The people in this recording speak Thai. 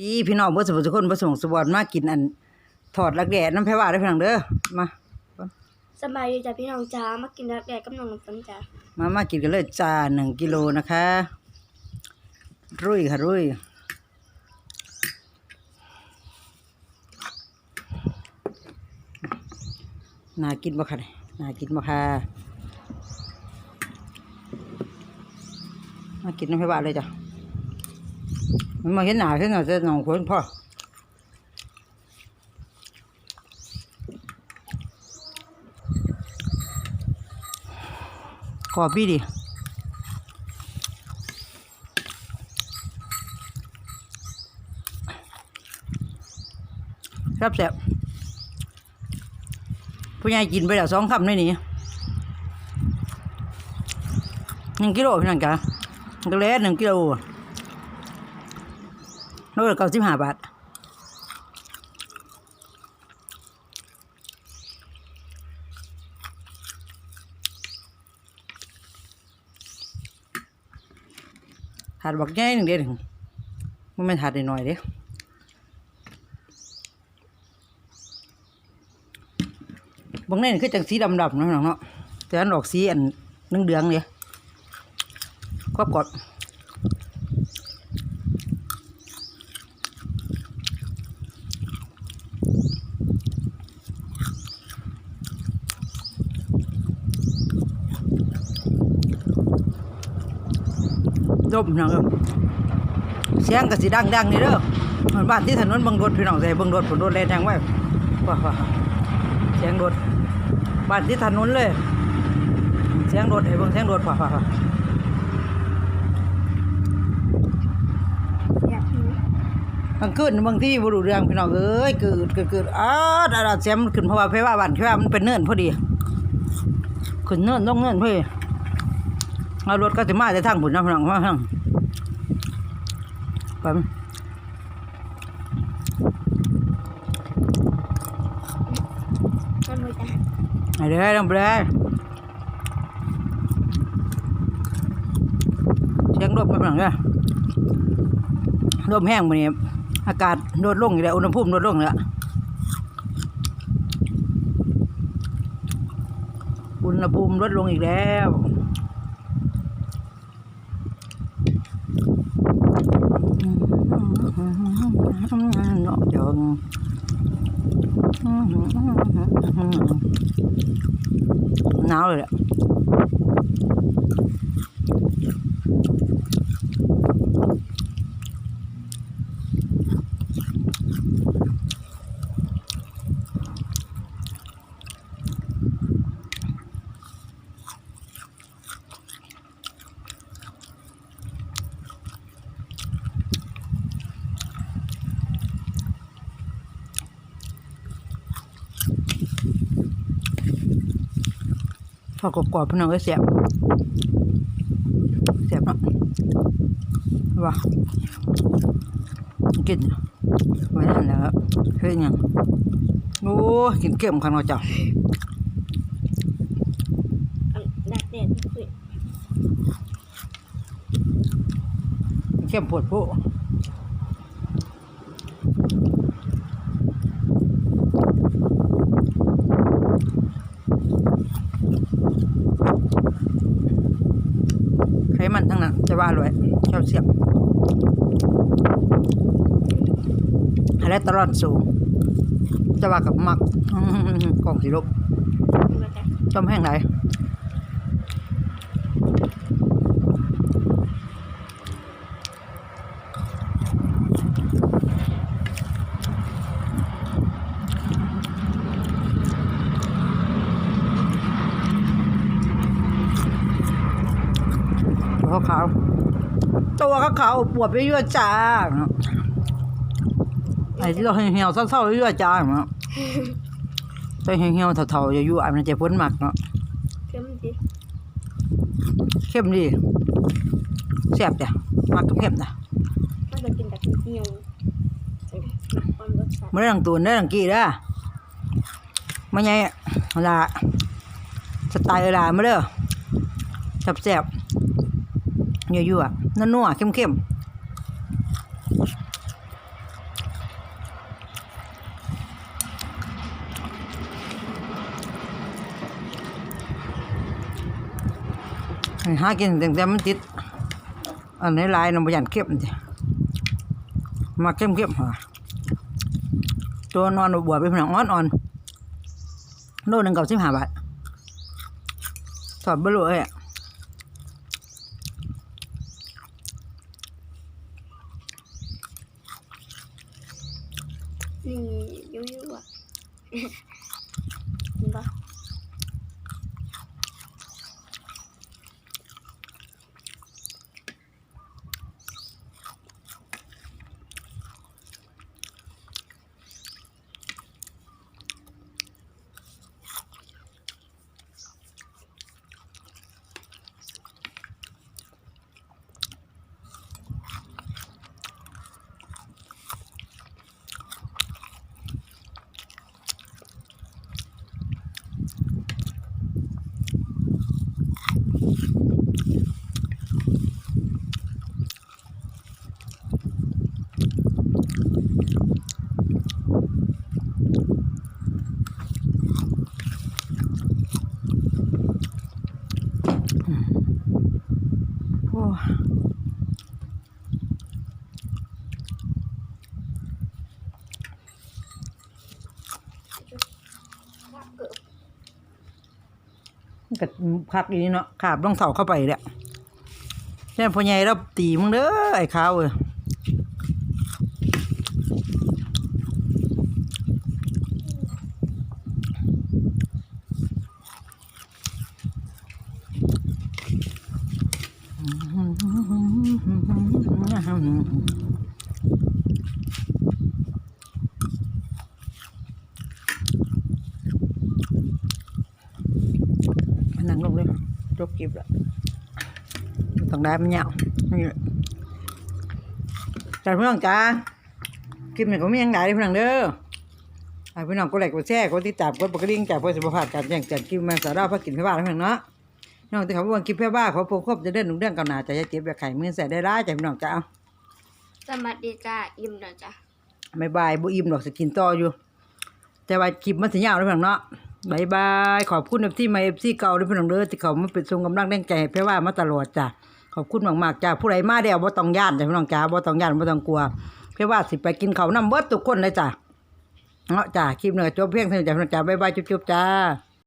ดีพี่น้องเบ่สมบูรณ์ทุกคนบ่สมบูรณ์สมบูรณ์มากินอันทอดลักแดดน้ำแพรว่าเด้อพี่น้องเด้อมาสบายดีจ้ะพี่น้องจ้ามากินรักแดดกับน้องน้ำฝนจ้ามามากินกันเลยจ้าหนึ่งกิโลนะคะ รุ่ยค่ะรุ่ยน่ากินบ่ค่ะเนี่ยน่ากินบ่ค่ะมากินน้ำแพรว่าเลยจ้ะ มันมาเห็นหน้าเห็นหน้าจะนองคนพ่อขอพี่ดิครับแซ่บผู้ใหญ่กินไปแล้วสองคำได้นี่หนึ่งกิโลพี่นังกะก็เลยหนึ่งกิโล โลละเก้าสิบห้าบาทถาดบักใหญ่หนึ่งเดียวหนึ่งมันไม่ถาดหน่อยเด้บางนี่คือจังสีดำๆนะน้องเนาะแต่อันออกสีอันนึ่งเดืองเนี่ยกรอบกด ดมพี่น้องเอ้ยเสียงก็สิดังๆนี่เด้อมือนบ้านที่ถนนบางรถพี่น้องใส่บางรถผลรถแรงทางไว้ว้าๆเสียงรถบ้านที่ถนนเลย เสียงรถไอ้เบิ่งเสียงรถว้าอยากกินๆกลางคืนบางที่บรูเรืองพี่น้องเอ้ยเกิดเกิดเกิดอ้าดาดาเสียงมันขึ้นเพราะว่าเพราะว่าบ้านเพราะว่ามันเป็นเนินพอดีขึ้นเนินลงเนินพอดี เอารถก็สิมาแต่ทางบุญนะพี่น้องมาทางไปมันมือจ้าไอ้เด้อต้องไปเลยเสียงลมไม่เป็นไรลมแห้งมาเนี่ยอากาศลดลงอยู่แล้วอุณหภูมิลดลงแล้วอุณหภูมิลดลงอีกแล้วเนาะจังหนาวเลยแหละ พอกรอบๆพี่น้องก็เสียบเสียบเนาะว้ากินไว้นั่นและครับเฮ้ยยังโอ้กินเก็มข้างนอกจ้ะอันรักแดดคุยเข้มปวดผู้ ไขมันทั้งนั้นจะว่าอร่อยแคลเซียมคอเลสเตอรอลสูง จะว่ากับมักอื้อหือกล่องสีลบมันมาจ้าจมแห้งไหน ขาวๆตัวขาวๆปวดไปยั่วจ้าเนาะไอ้ที่เราเหี่ยวๆเศร้าๆยั่วจ้าเนาะตัวเหี่ยวๆเท่าๆยั่วๆอันนั้นจะพ้นหมักเนาะเพิ่มดิเข้มดีแซ่บจ้ะมักกับเข้มจ้ะมันจะกินแบบเหนียวความรสชาติไม่ได้ดังตูนได้ดังกี้เด้อมาไงเวลาสไตล์เวลามาเด้อแซ่บแซ่บๆ ยั่วๆนัวๆเข้มๆหากินแต่แมันติดอันนี้ลายน้ำยันเข้มจ้ะมาเข้มเข้มค่ะตัวนอนบวบเป็นหนังอ่อนอ่อนโนหนึ่งกับสิบห้าบาทสอดเบลูเอ้ะ นี่ยุ่ยๆ มันก็พักอีนี่เนาะขาบต้องเสาเข้าไปเนี่ยแค่พ่อใหญ่เราตีมึงเด้อไอ้ข้าวเอ้ยมั นนั่งลงเลยจบคลิปแล้วมันต้องได้มันยาวนี่แหละแต่พี่น้องจ้าคลิปนี้ก็มีอย่างไรเด้อพี่น้องเด้อให้พี่น้องกดไลค์กดแชร์กดติดตามกดปกระดิ่งจากเพื่อสุขภาพการแจ้งเตือนคลิปแมงสาระพักกินเพื่อบ้านพี่น้องเนาะพี่น้องที่เขาบอกคลิปเพื่อบ้านขอพบครบจะเดินหนุ่มเรื่องกำนาจะอยาเจ็บอยาไข่มือใส่ได้ร้ายจ้ะพี่น้องจ้าเอาสวัสดีจ้าอิ่มแล้วจ้ะบายบายบุอิ่มดอกสกินต่ออยู่ แต่ว่าคลิปมันสิยาวแล้วพี่น้องเนาะ บายบาย ขอบคุณเอฟซีมาเอฟซีเก่าด้วยพี่น้องเด้อที่เขามาเป็นทรงกำลังแรงใจให้เพื่อว่ามาตลอดจ้ะขอบคุณมากๆจ้ะผู้ใดมาเดียวบ่ต้องย่านจ้ะพี่น้องจ้าบ่ต้องย่านบ่ต้องกลัวเพื่อว่าสิไปกินเขาวนำเบิดทุกคนเลยจ้ะเนาะจ้ะคลิปเนื้อจบเพียงเท่านี้จ้ะพี่น้องจ้าบายบายจุ๊บๆจ้า